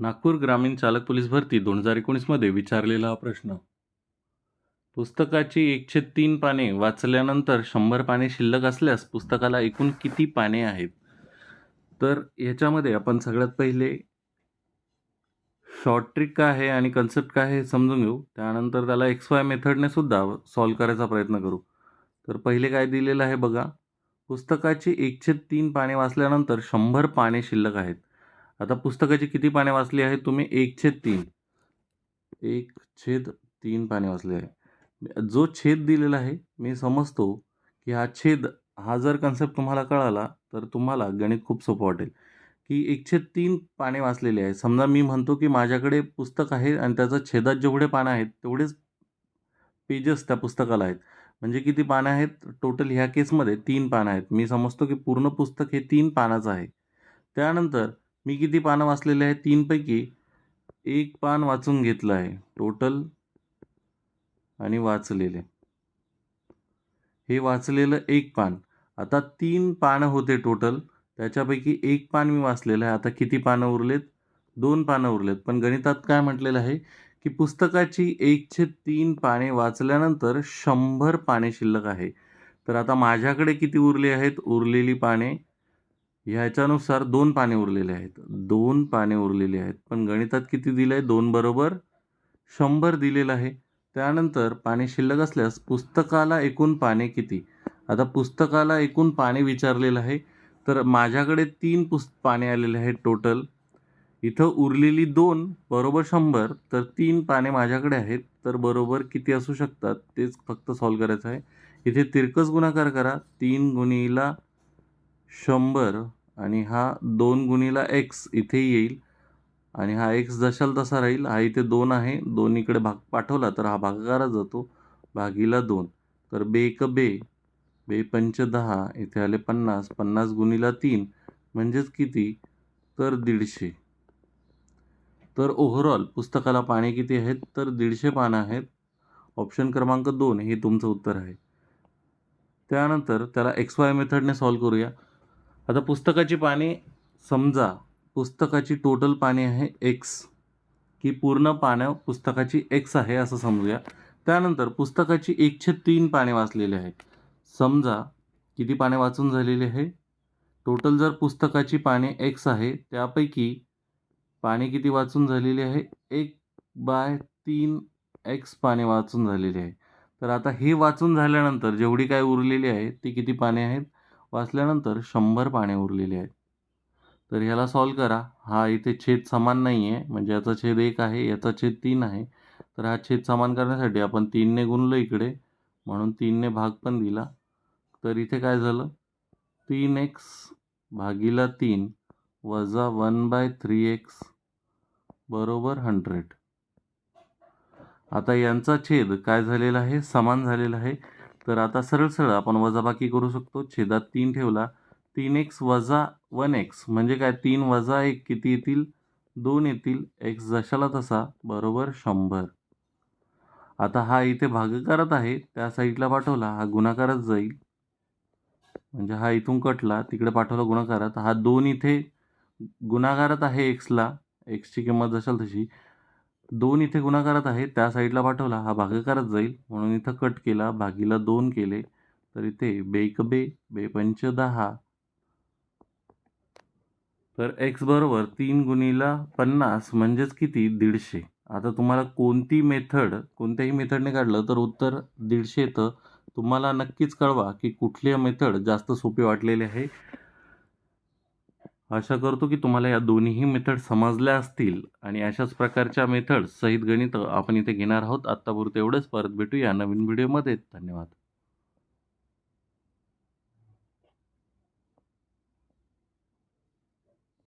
नागपूर ग्रामीण चालक पोलीस भरती दोन हजार एकोणीसमध्ये विचारलेला हा प्रश्न. पुस्तकाची एकशे तीन पाने वाचल्यानंतर शंभर पाने शिल्लक असल्यास पुस्तकाला एकूण किती पाने आहेत? तर ह्याच्यामध्ये आपण सगळ्यात पहिले शॉर्ट ट्रिक काय आहे आणि कन्सेप्ट काय आहे हे समजून घेऊ. त्यानंतर त्याला एक्स वाय मेथडने सुद्धा सॉल्व करायचा प्रयत्न करू. तर पहिले काय दिलेलं आहे बघा. पुस्तकाची एकशे तीन पाने वाचल्यानंतर शंभर पाने शिल्लक आहेत. आता पुस्तकाची किती पाने वाचली आहेत तुम्ही एक छेद तीन. एक छेद तीन पाने वाचले आहे. जो छेद दिलेला आहे मी समजतो की हा छेद हा जर कन्सेप्ट तुम्हाला कळाला तर तुम्हाला गणित खूप सोपं वाटेल. की एकशे तीन पाने वाचलेली आहे समजा मी म्हणतो की माझ्याकडे पुस्तक आहे आणि त्याचं छेदात जेवढे पानं आहेत तेवढेच पेजेस त्या पुस्तकाला आहेत. म्हणजे किती पानं आहेत? टोटल ह्या केसमध्ये तीन पानं आहेत. मी समजतो की पूर्ण पुस्तक हे तीन पानाचं आहे. त्यानंतर मी किती पानं वाचलेले आहे तीनपैकी एक पान वाचून घेतलं आहे. टोटल आणि वाचलेले. हे वाचलेलं एक पान. आता तीन पानं होते टोटल त्याच्यापैकी एक पान मी वाचलेलं आहे. आता किती पानं उरलेत? दोन पानं उरलेत. पण गणितात काय म्हटलेलं आहे? की पुस्तकाची एकशे तीन पाने वाचल्यानंतर शंभर पाने शिल्लक आहे. तर आता माझ्याकडे किती उरली आहेत? उरलेली पाने ह्याच्यानुसार दोन पाने उरलेले आहेत. दोन पाने उरलेली आहेत. पण गणितात किती दिलं आहे दोन बरोबर शंभर दिलेलं आहे. त्यानंतर पाने शिल्लक असल्यास पुस्तकाला एकूण पाने किती? आता पुस्तकाला एकूण पाने विचारलेलं आहे. तर माझ्याकडे तीन पुस् पाने आलेले आहेत टोटल इथं उरलेली दोन बरोबर शंभर तर तीन पाने माझ्याकडे आहेत. तर बरोबर किती असू शकतात? तेच फक्त सॉल्व करायचं आहे. इथे तिरकस गुणाकार करा. तीन गुणीला शंभर आणि हा दोन गुणीला एक्स इथे येईल. आणि हा एक्स जशाल तसा राहील हा इथे दोन आहे दोन इकडे भाग पाठवला तर हा भागाकारात जातो भागीला दोन. तर बे एक बे बे पंच दहा इथे आले पन्नास पन्नास गुणीला तीन म्हणजेच किती? तर दीडशे. तर ओव्हरऑल पुस्तकाला पाने किती आहेत? तर दीडशे पानं आहेत. ऑप्शन क्रमांक दोन हे तुमचं उत्तर आहे. त्यानंतर त्याला एक्स वाय मेथडने सॉल्व करूया. आता पुस्तकाची पाने समजा पुस्तकाची टोटल पाने आहे एक्स की पूर्ण पानं पुस्तकाची एक्स आहे असं समजूया. त्यानंतर पुस्तकाची एकशे तीन पाने वाचलेली आहेत. समजा किती पाने वाचून झालेली आहे? टोटल जर पुस्तकाची पाने एक्स आहे त्यापैकी पाने किती वाचून झालेली आहे? एक बाय तीन एक्स पाने वाचून झालेली आहे. तर आता हे वाचून झाल्यानंतर जेवढी काय उरलेली आहे ती किती पाने आहेत? वाचल्यानंतर शंभर पाने उरलेली आहेत. तर ह्याला सॉल्व करा. हा इथे छेद समान नाही आहे म्हणजे याचा छेद एक आहे याचा छेद तीन आहे. तर हा छेद समान करण्यासाठी आपण तीनने गुणलो इकडे. म्हणून तीनने भाग पण दिला. तर इथे काय झालं? तीन एक्स भागीला तीन वजा वन बाय थ्री एक्स बरोबर हंड्रेड आता यांचा छेद काय झालेला आहे? समान झालेला आहे. तर आता सरळ सरळ आपण वजाबाकी करू शकतो. छेदात तीन ठेवला. तीन एक्स वजा वन एक्स म्हणजे काय? तीन वजा एक किती येतील? दोन येतील. एक्स जशाला तसा बरोबर शंभर. आता हा इथे भागाकारात आहे. त्या साईडला पाठवला. हा गुणाकारात जाईल. म्हणजे हा इथून कटला. तिकडे पाठवला गुणाकारात. हा दोन इथे गुणाकारात आहे एक्सला. एक्सची किंमत जशाल तशी. दोन इथे गुणाकारात आहे त्या साईडला पाठवला हा भागाकारात जाईल. म्हणून इथं कट केला भागीला दोन केले. तर इथे बेक बे बे पंच दहा. तर एक्स बरोबर तीन गुणीला पन्नास म्हणजेच किती? दीडशे. आता तुम्हाला कोणती मेथड कोणत्याही मेथडने काढलं तर उत्तर दीडशे येतं. तुम्हाला नक्कीच कळवा की कुठली मेथड जास्त सोपी वाटलेली आहे. आशा करतो की तुम्हाला या दोन्हीही मेथड समजल्या असतील. आणि अशाच प्रकारच्या मेथड सहित गणित आपण इथे घेणार आहोत. आत्तापुरतं एवढंच. परत भेटूया नवीन व्हिडिओमध्ये. धन्यवाद.